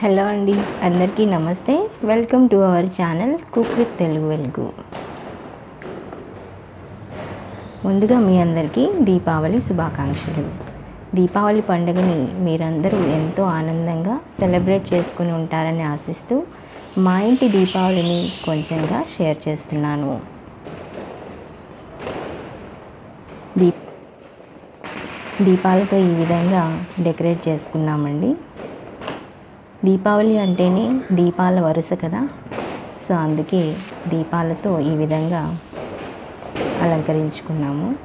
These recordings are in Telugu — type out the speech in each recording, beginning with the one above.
హలో అండి అందరికీ నమస్తే. Welcome to our channel cook with Telugu Velugu. ముందుగా మీ అందరికీ దీపావళి శుభాకాంక్షలు. దీపావళి పండుగని మీరందరూ ఎంతో ఆనందంగా సెలబ్రేట్ చేసుకుని ఉంటారని ఆశిస్తూ మా ఇంటి దీపావళిని కొంచెంగా షేర్ చేస్తున్నాను. దీప్ దీపాలతో ఈ విధంగా డెకరేట్ చేసుకున్నామండి. దీపావళి అంటేనే దీపాల వరుస కదా? సో అందుకే దీపాలతో ఈ విధంగా అలంకరించుకున్నాము.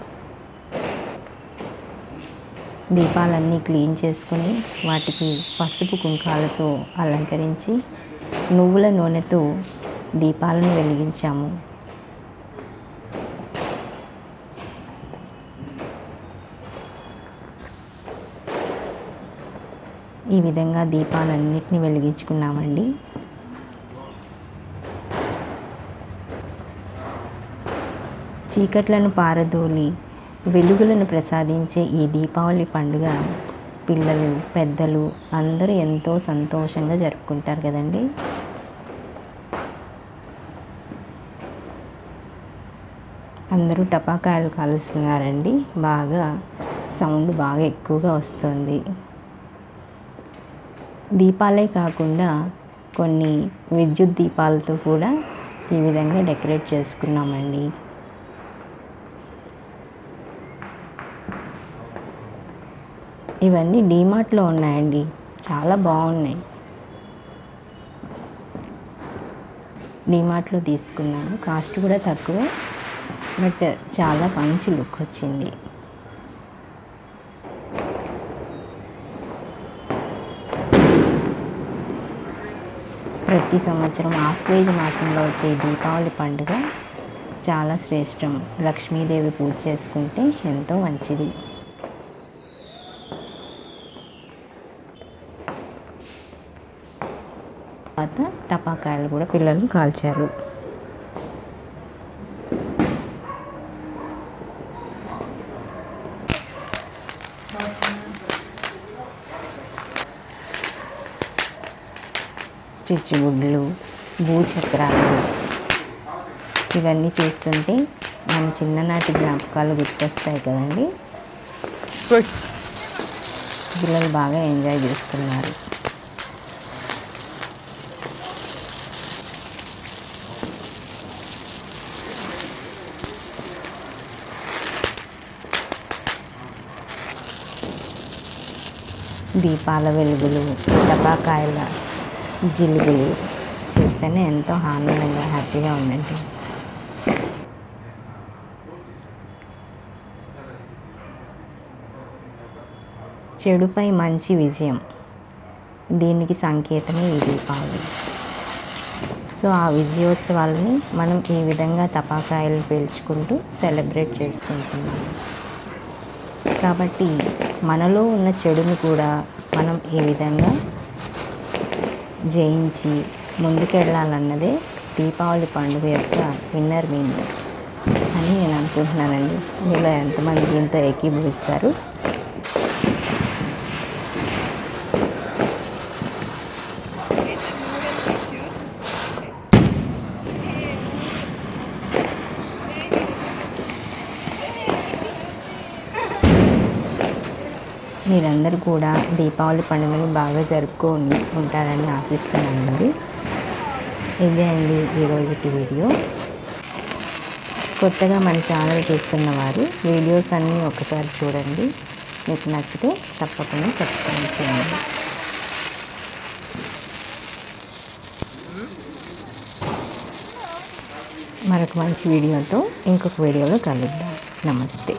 దీపాలన్నీ క్లీన్ చేసుకుని వాటికి పసుపు కుంకాలతో అలంకరించి నువ్వుల నూనెతో దీపాలను వెలిగించాము. ఈ విధంగా దీపాలన్నిటిని వెలిగించుకున్నామండి. చీకట్లను పారదోలి వెలుగులను ప్రసాదించే ఈ దీపావళి పండుగ పిల్లలు పెద్దలు అందరూ ఎంతో సంతోషంగా జరుపుకుంటారు కదండి. అందరూ టపాకాయలు కాలుస్తున్నారండి. బాగా సౌండ్ బాగా ఎక్కువగా వస్తుంది. దీపాలే కాకుండా కొన్ని విద్యుత్ దీపాలతో కూడా ఈ విధంగా డెకరేట్ చేసుకున్నామండి. ఇవన్నీ డీమార్ట్లో ఉన్నాయండి. చాలా బాగున్నాయి. డీమార్ట్లో తీసుకున్నాను. కాస్ట్ కూడా తక్కువే బట్ చాలా మంచి లుక్ వచ్చింది. ప్రతి సంవత్సరం ఆశ్వేజ మాసంలో వచ్చే దీపావళి పండుగ చాలా శ్రేష్టం. లక్ష్మీదేవి పూజ చేసుకుంటే ఎంతో మంచిది. తర్వాత టపాకాయలు కూడా పిల్లలు కాల్చారు. చిచ్చుబుడ్లు భూచక్రాలు ఇవన్నీ చూస్తుంటే మన చిన్ననాటి జ్ఞాపకాలు గుర్తొస్తాయి కదండి. పిల్లలు బాగా ఎంజాయ్ చేస్తున్నారు. దీపాల వెలుగులు టపాకాయల జిలుగులు చూస్తేనే ఎంతో ఆనందంగా హ్యాపీగా ఉందండి. చెడుపై మంచి విజయం. దీనికి సంకేతమే ఈ దీపావళి. సో ఆ విజయోత్సవాలని మనం ఈ విధంగా తపాకాయలు పేల్చుకుంటూ సెలబ్రేట్ చేసుకుంటున్నాము కాబట్టి మనలో ఉన్న చెడును కూడా మనం ఈ విధంగా జయించి ముందుకెళ్ళాలన్నదే దీపావళి పండుగ యొక్క ఇన్నర్ మీనింగ్ అని నేను అనుకుంటున్నానండి. మీలో ఎంతమంది దీంతో ఏకీభవిస్తారు? మీరందరూ కూడా దీపావళి పండుగని బాగా జరుపుకొని ఉంటారని ఆశిస్తున్నానండి. ఇదే అండి ఈరోజుకి వీడియో. కొత్తగా మన ఛానల్ చూస్తున్న వారు వీడియోస్ అన్నీ ఒకసారి చూడండి. మీకు నచ్చితే తప్పకుండా సబ్స్క్రైబ్ చేయండి. మరొక మంచి వీడియోతో ఇంకొక వీడియోలో కలుద్దాం. నమస్తే.